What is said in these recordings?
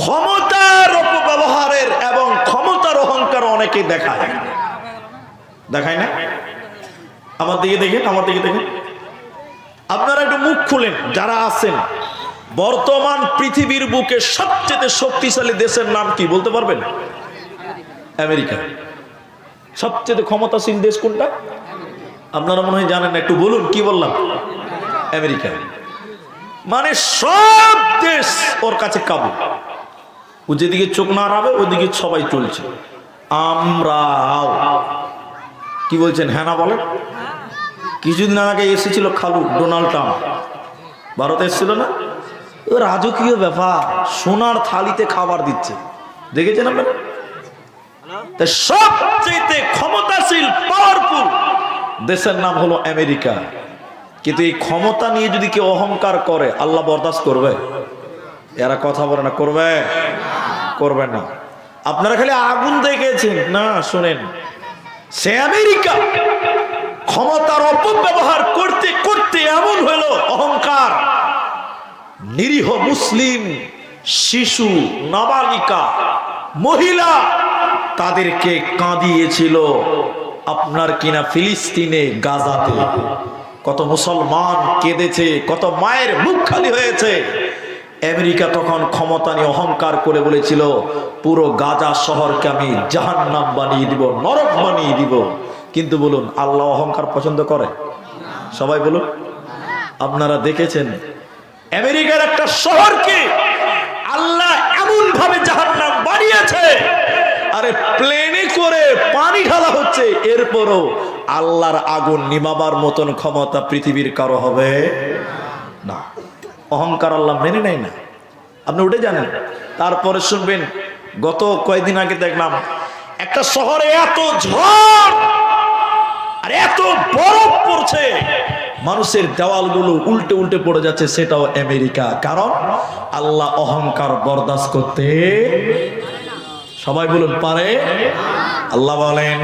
ক্ষমতার অপব্যবহারের এবং ক্ষমতার অহংকার অনেকে দেখায়। দেখায় না? আমার দিকে দেখেন, আমার দিকে দেখেন। আপনারা একটু মুখ খুলেন, যারা আছেন। বর্তমান পৃথিবীর বুকে সবচেয়ে শক্তিশালী দেশের নাম কি বলতে পারবেন? আমেরিকা। সবচেয়ে ক্ষমতাসীন দেশ কোনটা? আপনারা মনে হয় জানেন একটু বলুন, কি বললাম? আমেরিকা। মানে সব দেশ ওর কাছে কাবু। ও যেদিকে চোখ না রাবে ওদিকে সবাই চলছে। আমরাও কি বলছেন হ্যাঁ না বলেন? কিছুদিন আগে এসেছিল খালু, ডোনাল্ড ট্রাম্প। ভারতে এসেছিল না? ও রাজকীয় ব্যাপার, সোনার থালিতে খাবার দিচ্ছে। দেখেছেন আপনারা? সবচেয়ে ক্ষমতাশীল পাওয়ারফুল দেশের নাম হলো আমেরিকা। কিন্তু এই ক্ষমতা নিয়ে যদি কেউ অহংকার করে, আল্লাহ বরদাস্ত করবে। এরা কথা বলে না, করবে? করবে না। আপনারা খালি আগুন দেখেছেন। না, শোনেন। সে আমেরিকা ক্ষমতার অপব্যবহার করতে করতে এমন হলো, অহংকার। নিরীহ মুসলিম, শিশু, নাবালিকা, মহিলা, তাদেরকে কাঁদিয়েছিল আপনার কিনা ফিলিস্তিনে, গাজাতে। কত মুসলমান কেঁদেছে, কত মায়ের মুখ খালি হয়েছে। আমেরিকা তখন ক্ষমতা নিয়ে অহংকার করে বলেছিল, পুরো গাজা শহরকে আমি জাহান্নাম বানিয়ে দিব, নরক বানিয়ে দিব। কিন্তু বলুন, আল্লাহ অহংকার পছন্দ করে? সবাই বলুন। আপনারা দেখেছেন, আমেরিকার একটা শহরকে আল্লাহ এমন ভাবে জাহান্নাম বানিয়েছে, আরে প্লেনে করে পানি ঢালা হচ্ছে, এরপরও আল্লাহর আগুন নিমাবার মতন ক্ষমতা পৃথিবীর কারও হবে না। অহংকার আল্লাহ মেনে নেয় না। আপনি উঠে জানেন। তারপরে শুনবেন, গত কয়েকদিন আগে দেখলাম, একটা শহরে এত ঝড় আর এত বরফ পড়ছে। মানুষের দেওয়ালগুলো উল্টে উল্টে পড়ে যাচ্ছে, সেটাও আমেরিকা। কারণ আল্লাহ অহংকার বরদাস্ত করতে সবাই বলুন, পারে? আল্লাহ বলেন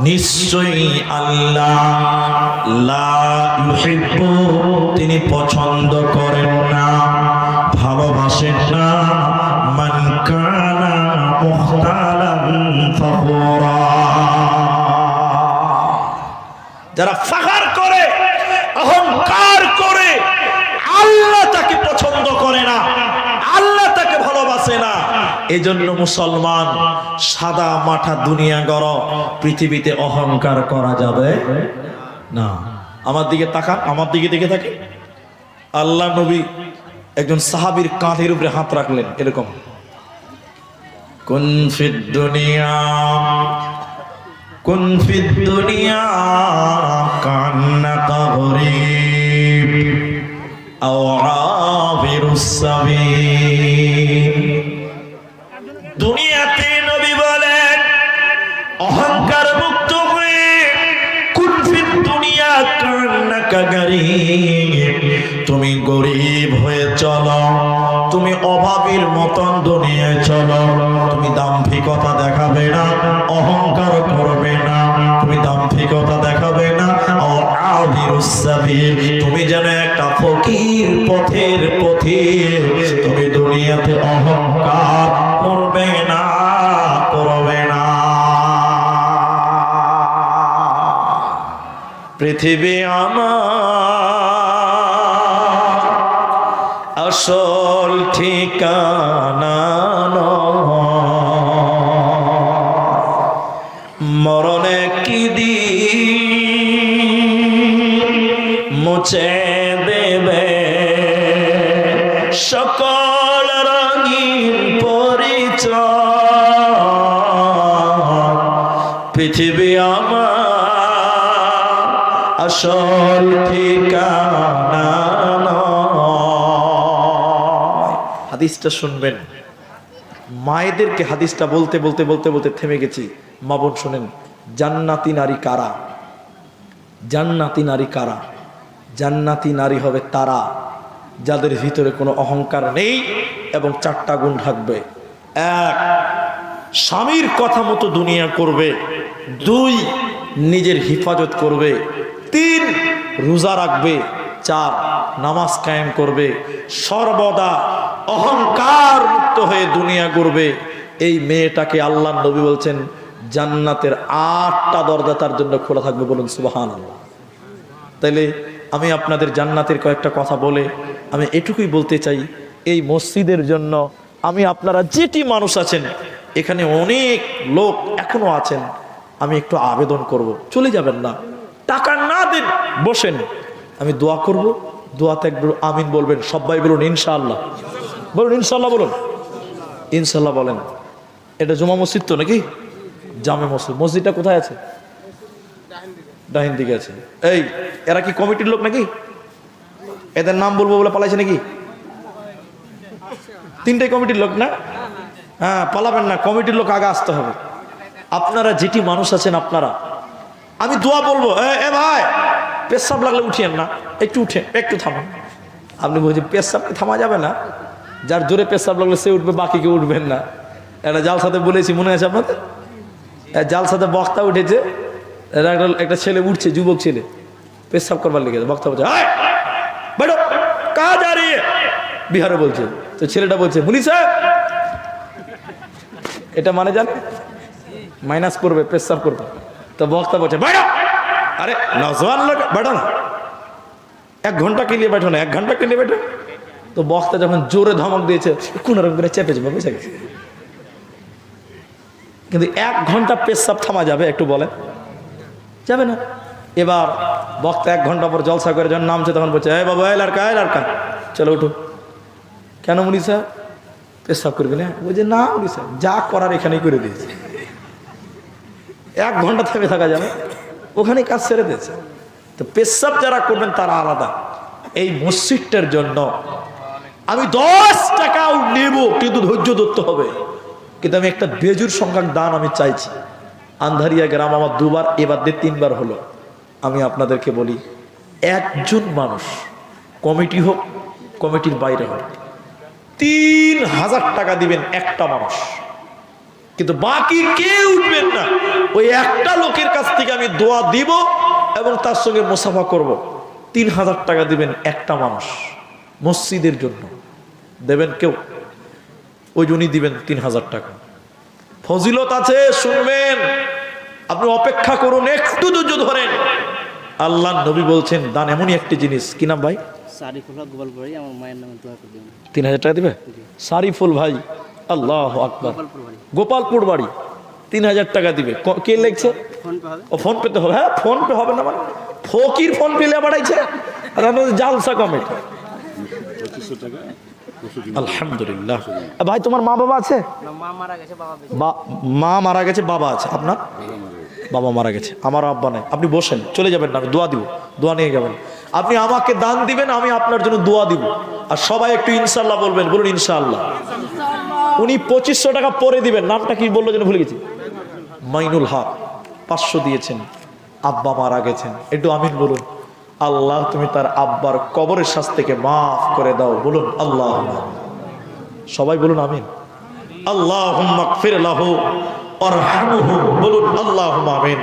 নিশ্চয়ই আল্লাহ তিনি পছন্দ এজন্য মুসলমান সাদা মাঠা দুনিয়া গড়, পৃথিবীতে অহংকার করা যাবে না। আমার দিকে তাকান, আমার দিকে দেখে থাকে। আল্লাহ নবী একজন সাহাবীর কাঁধের উপরে হাত রাখলেন, এরকম। কুন দুনিয়া দুনিয়া কান্নাকা গরিব আও আবিরুস তুমি যেন একটা ফকির পথের পথিক তুমি দুনিয়াতে অহংকার করবে না করবে না। পৃথিবী আমার আসল ঠিকানা পৃথিবী আমার আসল ঠিকানা। হাদিসটা শুনবেন। মায়েদেরকে হাদিসটা বলতে বলতে বলতে বলতে থেমে গেছি। মা বোন শোনেন, জান্নাতি নারী কারা? জান্নাতি নারী কারা? জান্নাতি নারী হবে তারা, যাদের ভিতরে কোনো অহংকার নেই এবং চারটা গুণ থাকবে। এক স্বামীর কথা মতো দুনিয়া করবে, দুই নিজের হিফাজত করবে, তিন রোজা রাখবে, চার নামাজ কায়েম করবে, সর্বদা অহংকার মুক্ত হয়ে দুনিয়া করবে এই মেয়েটাকে আল্লাহ নবী বলছেন, জান্নাতের আটটা দরজা তার জন্য খোলা থাকবে বলুন সুবাহান তাইলে আমি আপনাদের জান্নাতের কয়েকটা কথা বলে আমি এটুকুই বলতে চাই, এই মসজিদের জন্য আমি আপনারা যেটি মানুষ আছেন এখানে অনেক লোক এখনও আছেন, আমি একটু আবেদন করব। চলে যাবেন না। টাকা না দিন, বসেন। আমি দোয়া করব দোয়াতে একটু আমিন বলবেন, সবাই বলুন, ইনশাআল্লাহ। বলুন ইনশাল্লাহ বলুন। ইনশাল্লাহ বলেন। এটা জমা মসজিদ তো নাকি? জামে মসজিদ। মসজিদটা কোথায় আছে? ডাহিন দিকে আছে। এই, এরা কি কমিটির লোক নাকি? এদের নাম বলব বলে পালাইছে নাকি? তিনটে কমিটির লোক না? হ্যাঁ পালাবেন না কমিটির লোক আগে আসতে হবে। আপনারা যেটি মানুষ আছেন আপনারা। আমি দোয়া বলব এ ভাই পেশাব লাগলে উঠিয়েন না একটু উঠে একটু থামান। আপনি বলছেন পেশাবকে থামা যাবে না? যার জোরে পেশাব লাগলে সে উঠবে বাকি কেউ উঠবেন না। একটা জাল সাথে বলেছি মনে আছে আপনাদের? এক জাল সাথে বক্তা উঠেছে একটা একটা ছেলে উঠছে যুবক ছেলে। পেশাব করবার লেগে বক্তা বলছে "আয়, বেরো কাজ আর বিহারে বলছে তো ছেলেটা বলছে মুনি সাহেব এটা মানে জান? মাইনাস করবে পেশাব করবে। তো বক্তা বলছে বেরো আরে, নজওয়ান লোক বেরো না। এক ঘণ্টা কে লিয়ে বেঠো না? এক ঘণ্টা কে লিয়ে বেঠো তো বক্তা যখন জোরে ধমক দিয়েছে, কোন রকম করে চেপে যাবে, বুঝে গেছে? কিন্তু এক ঘণ্টা পেশাব থামা যাবে, একটু বলেন। যাবে না। এবার বক্তা এক ঘণ্টা পর জলসা করে যখন নামছে, তখন বলছে এ বাবা এ লড়কা এ লড়কা। চলো উঠো। কেন মুনি সাহেব? পেশাব করবি না বলছে, না সাহেব, যা করার এখানেই করে দিয়েছে। এক ঘণ্টা থেমে থাকা যাবে। ওখানেই কাজ ছেড়ে দিয়েছে। তো পেশাব যারা করবেন, তারা আলাদা। এই মসজিদটার জন্য আমি দশ টাকাও নেব, কিন্তু ধৈর্য ধরতে হবে। কিন্তু আমি একটা বেজুর সংখ্যক দান আমি চাইছি। আন্ধারিয়া গ্রাম আমার দুবার, এবার দিয়ে তিনবার হলো। আমি আপনাদেরকে বলি, একজন মানুষ কমিটি হোক, কমিটির বাইরে হোক তিন হাজার টাকা দিবেন একটা মানুষ। কিন্তু বাকি কেউ উঠবেন না। ওই একটা লোকের কাছ থেকে আমি দোয়া দিব এবং তার সঙ্গে মুসাফা করব। তিন হাজার টাকা দিবেন একটা মানুষ মসজিদের জন্য। দেবেন কেউ? ওই জন্যই দিবেন তিন হাজার টাকা। ফজিলত আছে, শুনবেন। আপনি অপেক্ষা করুন, একটু ধৈর্য ধরেন। আল্লাহ নবী বলছেন, দান এমনই একটি জিনিস। কি নাম ভাই? সারিফুল্লাহ গোপালপুরি আমার মায়ের নামে দোয়া করে দিন তিন হাজার টাকা দিবে? সারিফুল ভাই আল্লাহ আকবর। গোপালপুর বাড়ি তিন হাজার টাকা দিবে। ক- কে লেগছে ফোন পে হবে। ও ফোন পেতে হবে। হ্যাঁ ফোন পে হবে না মানে? ফকির ফোন পেলে বাড়াইছে আর আমাদের জালসা কমেট আলহামদুলিল্লাহ। ভাই তোমার মা বাবা আছে? মা মারা গেছে বাবা বেঁচে বা- মা মারা গেছে বাবা আছে। আপনার? বাবা মারা গেছে। আমার আব্বা নাই। আপনি বসেন চলে যাবেন না আমি দোয়া দিব। দোয়া নিয়ে যাবেন। আপনি আমাকে দান দিবেন, আমি আপনার জন্য দোয়া দিব। আর সবাই একটু ইনশাল্লাহ বলবেন, বলুন ইনশাআল্লাহ। উনি পঁচিশশো টাকা পরে দিবেন, নামটা কি বলল যেন ভুলে গেছি। মাইনুল হক, পাঁচশো দিয়েছেন, আব্বা মারা গেছেন। একটু আমিন বলুন। আল্লাহ, তুমি তার আব্বার কবরের শ্বাস থেকে মাফ করে দাও, বলুন আল্লাহ। সবাই বলুন আমিন। আল্লাহ বলুন আল্লাহ আমিন।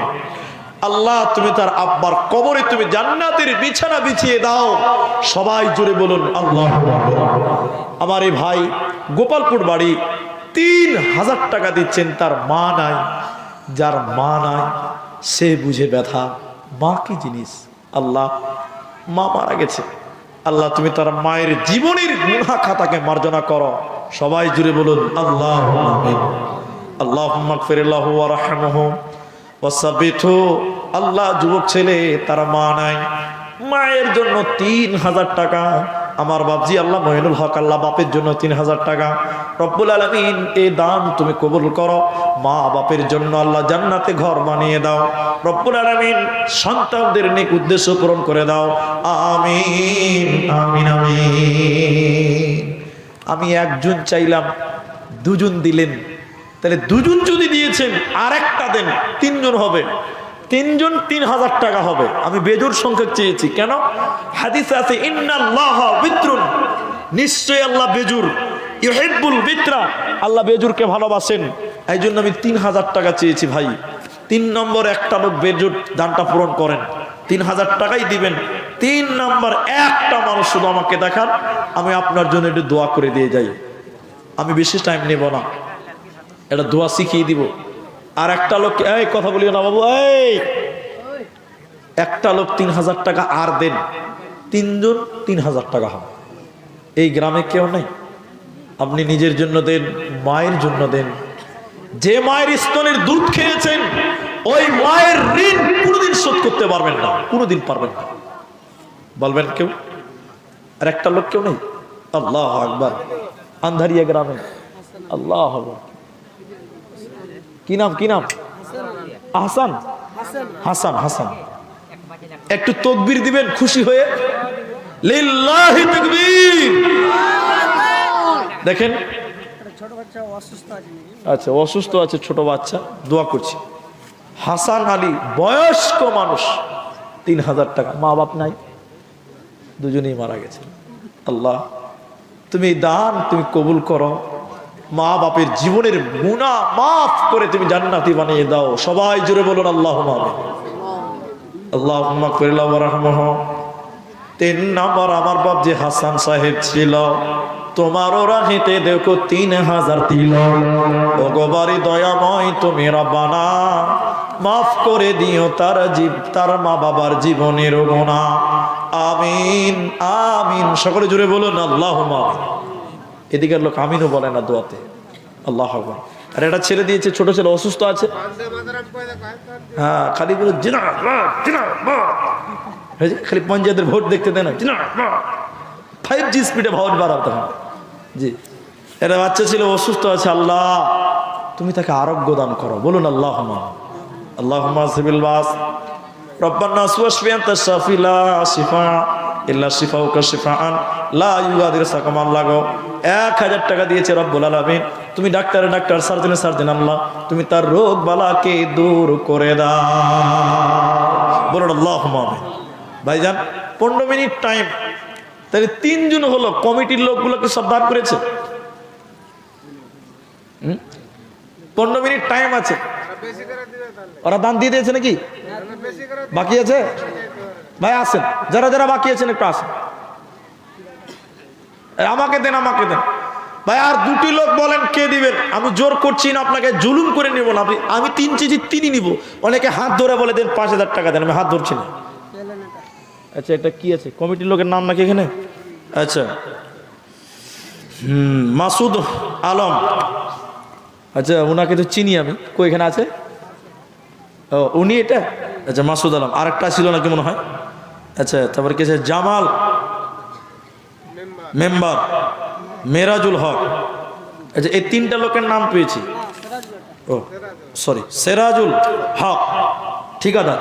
আল্লাহ, তুমি তার আব্বার কবরে তুমি জান্নাতের বিছানা বিছিয়ে দাও। সবাই জুড়ে বলুন, আল্লাহ আমার এই ভাই গোপালপুর বাড়ি তিন হাজার টাকা দিচ্ছেন, তার মা নাই। যার মা নাই, সে বুঝে ব্যথা। মা কি জিনিস? আল্লাহ, মা মারা গেছে। আল্লাহ, তুমি তার মায়ের জীবনের গুণা খাতাকে মার্জনা করো। সবাই জুড়ে বলুন, আল্লাহ আল্লাহ ফিরাল্লাহ রাহমাহু। আল্লাহ যুবক ছেলে, তার মা নাই। মায়ের জন্য তিন হাজার টাকা, আমার বাপজি আল্লাহ মহিনুল হক, আল্লাহ বাপের জন্য তিন হাজার টাকা। রব্বুল আলমিন, এ দান তুমি কবুল করো। মা বাপের জন্য আল্লাহ জান্নাতে ঘর বানিয়ে দাও। রব্বুল আলমিন, সন্তানদের নেক উদ্দেশ্য পূরণ করে দাও। আমিন আমিন আমিন। আমি একজন চাইলাম, দুজন দিলেন। তাহলে দুজন যদি দিয়েছেন আর একটা দেন, তিনজন হবে। তিনজন তিন হাজার টাকা হবে। আমি বেজুর সংখ্যা চেয়েছি। কেন? হাদিসে আছে বিত্রুন। নিশ্চয় আল্লাহ বেজুর ইহেব্বুল বিত্রা। আল্লাহ বেজুরকে ভালোবাসেন। এই জন্য আমি তিন হাজার টাকা চেয়েছি ভাই। তিন নম্বর একটা লোক বেজুর দানটা পূরণ করেন। তিন হাজার টাকাই দিবেন। তিন নম্বর একটা মানুষ শুধু আমাকে দেখান। আমি আপনার জন্য একটু দোয়া করে দিয়ে যাই। আমি বেশি টাইম নেব না। এটা দোয়া শিখিয়ে দিব। আর একটা লোক, এই কথা বলিও না বাবু, এই। একটা লোক তিন হাজার টাকা আর দেন, তিনজন তিন হাজার টাকা হবে। এই গ্রামে কেউ নেই। আপনি নিজের জন্য দেন, মায়ের জন্য দেন। যে মায়ের স্তনের দুধ খেয়েছেন, ওই মায়ের ঋণ কোনোদিন শোধ করতে পারবেন না, কোনোদিন পারবেন না। বলবেন কেউ? আর একটা লোক কেউ নেই? আল্লাহ আকবার। আন্ধারিয়া গ্রামে। আল্লাহ আকবার। কি নাম কি নাম? হাসান। হাসান হাসান। একটু তকবির দিবেন, খুশি হয়ে। দেখেন। আচ্ছা অসুস্থ আছে ছোট বাচ্চা, দোয়া করছি। হাসান আলী, বয়স্ক মানুষ, তিন হাজার টাকা। মা বাপ নাই, দুজনেই মারা গেছে। আল্লাহ, তুমি দান, তুমি কবুল করো। মা বাপের জীবনের গুণা মাফ করে তুমি জান্নাতি বানিয়ে দাও। সবাই জুড়ে বলুন আল্লাহ আল্লাহ তিন নম্বর, আমার বাপ যে হাসান সাহেব ছিল, তোমারও রাহিতে দেখো তিন হাজার দিল ভগবারি দয়াময়, তুমি রব্বানা, মাফ করে দিও তার জীব, তার মা বাবার জীবনের গোনা আমিন আমিন। সকলে জুড়ে বলুন আল্লাহ এদিকের লোক আমিনও বলে না দোয়াতে। আল্লাহ আর এটা ছেড়ে দিয়েছে, ছোট ছেলে অসুস্থ আছে। হ্যাঁ খালি বলে খালি পঞ্চায়েতের ভোট দেখতে দেয় না ফাইভ জি স্পিডে ভোট বাড়াও তখন। জি। এটা বাচ্চা ছিল অসুস্থ আছে, আল্লাহ। তুমি তাকে আরোগ্য দান করো, বলুন আল্লাহ আল্লাহ রব্বান্না সুয়াশফিয়া শাফিলা শিফা। ইল্লা শিফা উকা শিফা আন সাকামান লাগাও এক হাজার টাকা দিয়েছে রব্বুল আলমিন। তুমি ডাক্তারে, ডাক্তার আল্লাহ, তুমি তার রোগ বালাকে দূর করে বলুন আল্লাহ ভাইজান, পনেরো মিনিট টাইম। তাহলে তিনজন হলো, কমিটির লোকগুলোকে সব দান করেছে। পনেরো মিনিট টাইম আছে। ওরা দান দিয়ে দিয়েছে নাকি? বাকি আছে? ভাই, আসেন। যারা যারা বাকি আছেন, একটু আসেন। আমাকে দেন আমাকে দেন। ভাই, আর দুটি লোক বলেন, কে দিবেন? আমি জোর করছি না, আপনাকে জুলুম করে নিব না। আপনি, আমি তিন কেজি তিনি নিব। অনেকে হাত ধরে বলে, দেন, পাঁচ হাজার টাকা দেন। আমি হাত ধরছি না। আচ্ছা এটা কি আছে? কমিটির লোকের নাম নাকি এখানে? আচ্ছা। হুম, মাসুদ আলম। আচ্ছা ওনাকে তো চিনি আমি। কই এখানে আছে? ও, উনি এটা? আচ্ছা মাসুদ আলম। আরেকটা ছিল নাকি মনে হয়? আচ্ছা তারপরে কে আছে? জামাল মেম্বার, মেরাজুল হক। আচ্ছা এই তিনটা লোকের নাম পেয়েছি। Oh sorry Serajul Haque. ঠিকাদার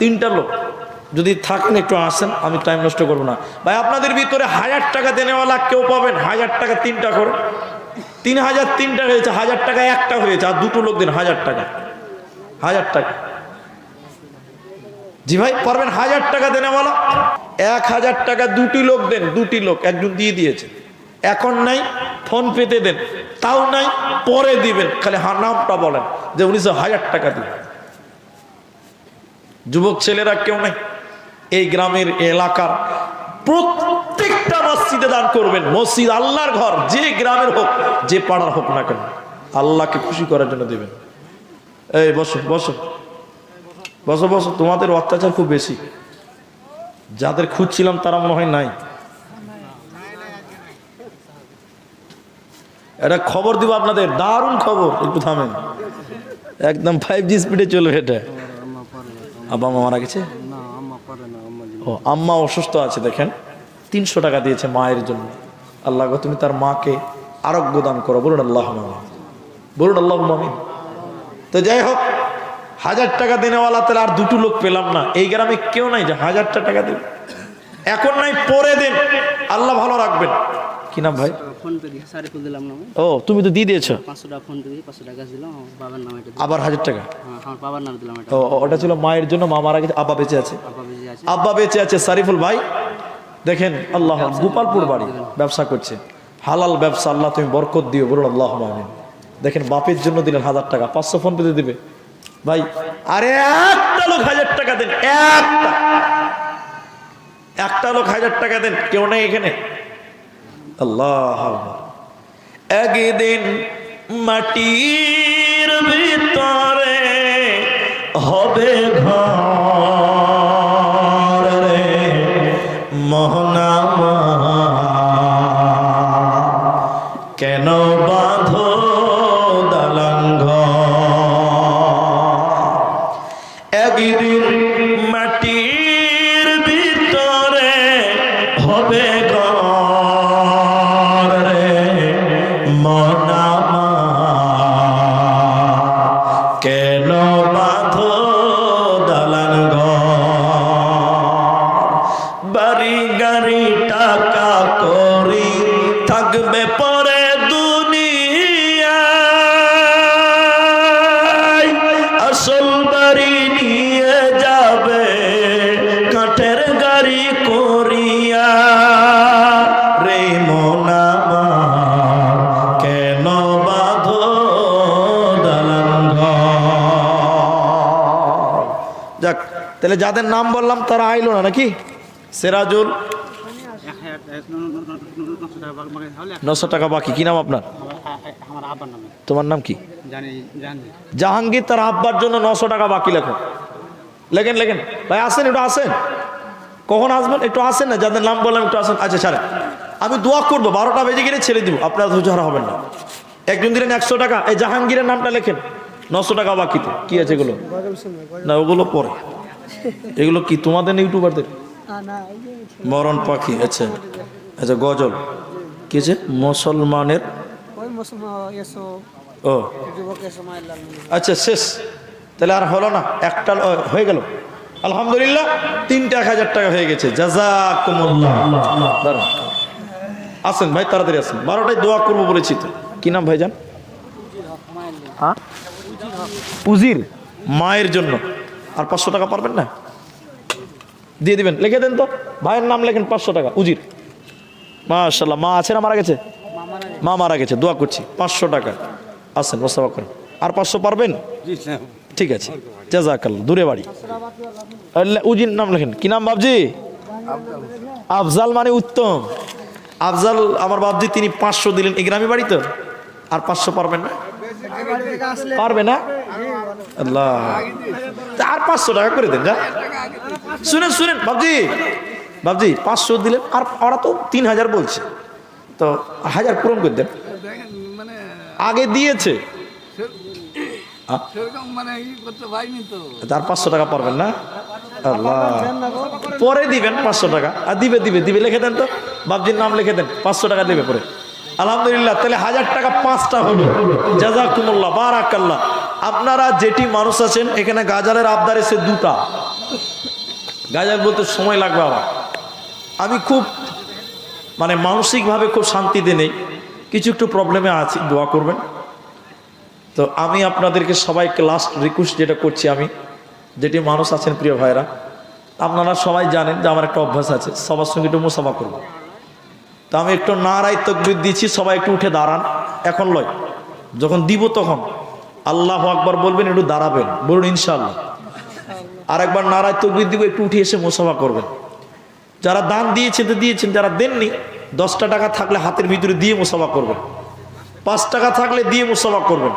তিনটা লোক। যদি থাকেন একটু আসেন, আমি টাইম নষ্ট করব না। ভাই, আপনাদের ভিতরে হাজার টাকা দেনেওয়ালা কেউ পাবেন? হাজার টাকা তিনটা করে। তিন হাজার তিনটা হয়েছে, হাজার টাকা একটা হয়েছে, আর দুটো লোক দিন, হাজার টাকা। হাজার টাকা। জি ভাই, পারবেন হাজার টাকা দেনেওয়ালা এক হাজার টাকা দুটি লোক দেন, দুটি লোক, একজন দিয়ে দিয়েছে। এখন নাই, ফোন পেতে দেন, তাও নাই, পরে দিবেন। খালি নামটা বলেন, যে উনিশশো হাজার টাকা দিবেন যুবক ছেলেরা কেউ নেই। এই গ্রামের এলাকার প্রত্যেকটা মসজিদে দান করবেন। মসজিদ আল্লাহর ঘর, যে গ্রামের হোক, যে পাড়ার হোক না কেন, আল্লাহকে খুশি করার জন্য দেবেন। এই বসো বসো বসো বসো তোমাদের অত্যাচার খুব বেশি। যাদের খুঁজছিলাম তারা মনে হয় নাই। এটা খবর দিব আপনাদের, দারুণ খবর, একটু থামেন। একদম ফাইভ জি স্পিডে চলবে এটা। আব্বা মা মারা গেছে? ও, আম্মা অসুস্থ আছে, দেখেন। তিনশো টাকা দিয়েছে মায়ের জন্য। আল্লাহ তুমি তার মাকে আরোগ্য দান করো, বলুন আল্লাহ বলুন আল্লাহ মামিন তো যাই হোক হাজার টাকা দেনেওয়ালা তাহলে আর দুটো লোক পেলাম না। এই গ্রামে কেউ নাই যে হাজারটা টাকা দেবে। এখন নাই পরে দেন। আল্লাহ ভালো রাখবেন। কি নাম ভাই? ও তুমি তো দিয়ে দিয়েছ। আবার হাজার টাকা? হ্যাঁ ও ওটা ছিল মায়ের জন্য মা মারা গেছে আব্বা বেঁচে আছে। আব্বা বেঁচে আছে। সারিফুল ভাই। দেখেন আল্লাহ গোপালপুর বাড়ি ব্যবসা করছে। হালাল ব্যবসা আল্লাহ তুমি বরকত দিও বলুন আল্লাহ দেখেন বাপের জন্য দিলেন হাজার টাকা পাঁচশো ফোন পেতে দিবে। ভাই। আরে একটা লোক হাজার টাকা দেন, একটা। একটা লোক হাজার টাকা দেন, কেউ নেই এখানে। আল্লাহ একদিন মাটির ভিতরে হবে ঘর। কেন তাহলে যাদের নাম বললাম তারা আইলো না নাকি? সেরাজুল। নশো টাকা বাকি, কি নাম আপনার? তোমার নাম কি? জাহাঙ্গীর, তার আব্বার জন্য নশো টাকা বাকি লেখো। লেখেন লেখেন। ভাই, আসেন, একটু আসেন। কখন আসবেন? একটু আসেন না, যাদের নাম বললাম একটু আসেন। আচ্ছা ছাড়েন। আমি দোয়া করব, বারোটা বেজে গেলে ছেড়ে দিব, আপনারা ধৈর্য হারা হবেন না। একজন দিলেন একশো টাকা, এই জাহাঙ্গীরের নামটা লেখেন। নশো টাকা বাকিতে, কি আছে এগুলো? না, ওগুলো পরে। এগুলো কি তোমাদের না ইউটিউবারদের? মরণ পাখি আচ্ছা। আচ্ছা গজল। কি আছে মুসলমানের? ও। আচ্ছা শেষ। তাহলে আর হলো না একটা হয়ে গেল। আলহামদুলিল্লাহ তিনটা এক হাজার টাকা হয়ে গেছে। দাঁড়ান। আসেন ভাই তাড়াতাড়ি আসেন। বারোটায় দোয়া করব বলেছি তো। কি নাম ভাইজান? হ্যাঁ? উজির মায়ের জন্য। আর পাঁচশো টাকা পারবেন না? দিয়ে দিবেন। লিখে দেন তো। ভাইয়ের নাম লেখেন পাঁচশো টাকা। উজির। মাশাল্লাহ মা আছে না মারা গেছে? মা মারা গেছে। দোয়া করছি। পাঁচশো টাকা। আসেন মোস্তফা করেন আর পাঁচশো পারবেন? ঠিক আছে। জাজাকাল দূরে বাড়ি। উজির নাম লেখেন। কি নাম বাবজি আফজাল। মানে উত্তম। আফজাল আমার বাবজি তিনি পাঁচশো দিলেন। এই গ্রামে বাড়ি তো? আর পাঁচশো পারবেন না? পারবে না? আল্লাহ। তা আর পাঁচশো টাকা করে দেন, যা। শুনেন শুনেন বাবজি বাবজি পাঁচশো দিলে আর ওরা তো তিন হাজার বলছে। তো হাজার পূরণ করে দেন। আগে দিয়েছে। তার পাঁচশো টাকা পারবেন না? পরে দিবেন পাঁচশো টাকা। আর দিবে দিবে দিবে, লিখে দেন তো। বাবজির নাম লিখে দেন, পাঁচশো টাকা দেবে পরে। আলহামদুলিল্লাহ, তাহলে হাজার টাকা পাঁচটা হলো। জাজাকুমুল্লাহ, বারাকাল্লাহ। আপনারা যেটি মানুষ আছেন, এখানে গাজালের আবদার এসে দুটা। গাজাল বলতে সময় লাগবে আমার। আমি খুব মানে মানসিকভাবে খুব শান্তিতে নেই। কিছু একটু প্রবলেমে আছি, দোয়া করবেন। তো আমি আপনাদেরকে সবাইকে লাস্ট রিকোয়েস্ট যেটা করছি আমি, যেটি মানুষ আছেন প্রিয় ভাইরা, আপনারা সবাই জানেন যে আমার একটা অভ্যাস আছে, সবার সঙ্গে একটু মুসাফা করব। তো আমি একটু নারাই তকবির দিচ্ছি, সবাই একটু উঠে দাঁড়ান। এখন লয়, যখন দিব তখন। আল্লাহ আকবার বলবেন, একটু দাঁড়াবেন। বলুন ইনশাল্লাহ আর একবার নারায় তকবির দিব, একটু উঠে এসে মুসাফা করবেন। যারা দান দিয়েছেন তো দিয়েছেন, যারা দেননি, দশটা টাকা থাকলে হাতের ভিতরে দিয়ে মুসাফা করবেন। পাঁচ টাকা থাকলে দিয়ে মুসাফা করবেন।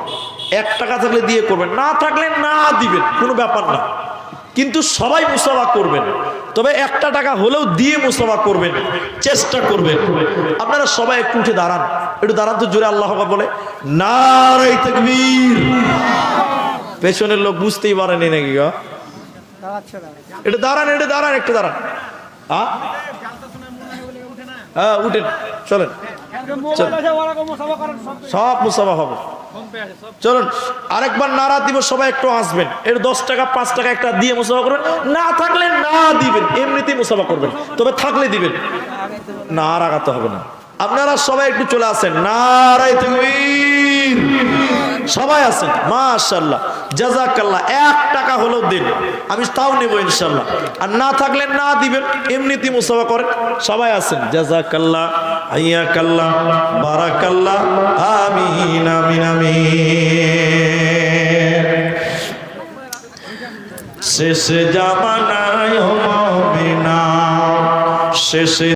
এক টাকা থাকলে দিয়ে করবেন। না থাকলে না দিবেন, কোনো ব্যাপার না। কিন্তু সবাই মুসাফা করবেন। তবে একটা টাকা হলেও দিয়ে মুসাফা করবেন চেষ্টা করবেন। আপনারা সবাই একটু উঠে দাঁড়ান। একটু দাঁড়ান তো জোরে আল্লাহ বলে নারাই তাকবীর। পেছনের লোক বুঝতেই পারেনি নাকি গো? এটা দাঁড়ান এটা দাঁড়ান একটু দাঁড়ান। হ্যাঁ হ্যাঁ উঠেন চলেন। সব। মুসাফা হবে। চলুন, আরেকবার নারা দিব, সবাই একটু আসবেন এর দশ টাকা, পাঁচ টাকা একটা দিয়ে মুসাফা করবেন। না থাকলে না দিবেন, এমনিতেই মুসাফা করবেন। তবে থাকলে দিবেন। না আর আগাতে হবে না। আপনারা সবাই একটু চলে আসেন। নারাই তাকবীর। সবাই আছেন মাশাল্লাহ জাজাকাল্লাহ এক টাকা হলেও দিন, আমি তাও নেব ইনশাল্লাহ আর না থাকলে না দিবেন, এমনিতেই মুসাফা করেন, সবাই আছেন জাজাকাল্লাহ হাইয়াকাল্লাহ, বারাকাল্লাহ, আমিন আমিন আমিন। শেষ জামানায় ও মমিনা শেষে